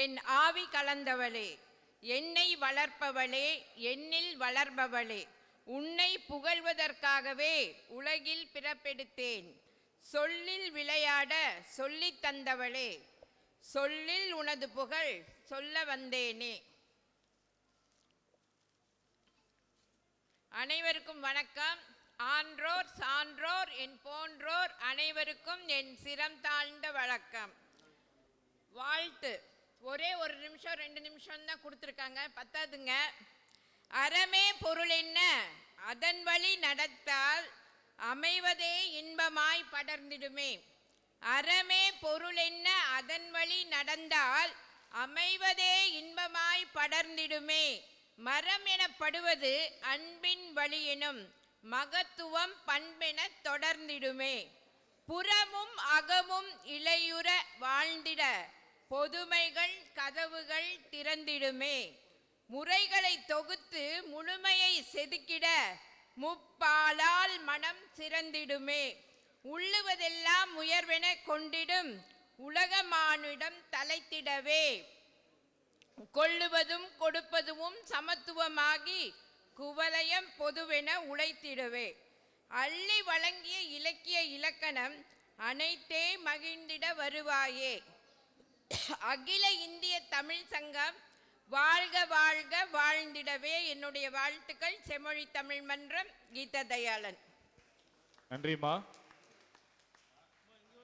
என் ஆவி கலந்தவளே என்னை வளர்ப்பவளே என்னில் வளர்பவளே உன்னை புகழ்வதற்காகவே உலகில் பிறப்பெடுத்தேன். சொல்லில் விளையாட சொல்லித் தந்தவளே சொல்லில் உனது புகழ் சொல்ல வந்தேனே. அனைவருக்கும் வணக்கம். ஆன்றோர் சான்றோர் என் போன்றோர் அனைவருக்கும் என் சிரம் தாழ்ந்த வழக்கம் வாழ்த்து. ஒரே ஒரு நிமிஷம் ரெண்டு நிமிஷம் தான் கொடுத்துருக்காங்க. பத்தாதுங்க. அறமே பொருள் என்ன? அதன் வழி நடத்தால் அமைவதே இன்பமாய் படர்ந்திடுமே. அறமே பொருள் என்ன? அதன் வழி நடந்தால் அமைவதே இன்பமாய் படர்ந்திடுமே. மரம் எனப்படுவது அன்பின் வழி எனும் மகத்துவம் பண்பென தொடர்ந்திடுமே. புறமும் அகமும் இளையுற வாழ்ந்திட பொதுமைகள் கதவுகள் திறந்திடுமே. முறைகளை தொகுத்து முழுமையை செதுக்கிட முப்பாலால் மனம் சிறந்திடுமே. உள்ளுவதெல்லாம் உயர்வென கொண்டிடும் உலகமானிடம் தலைத்திடவே. கொள்ளுவதும் கொடுப்பதும் சமத்துவமாகி குவலயம் பொதுவென உழைத்திடவே. அள்ளி வழங்கிய இலக்கிய இலக்கணம் அனைத்தே மகிழ்ந்திட வருவாயே. அகில இந்திய தமிழ் சங்கம் வாழ்க வாழ்க வாழ்ந்திடவே. என்னுடைய வாழ்த்துக்கள் செம்மொழி தமிழ் மன்றம் கீதா தயாளன். நன்றிம்மா.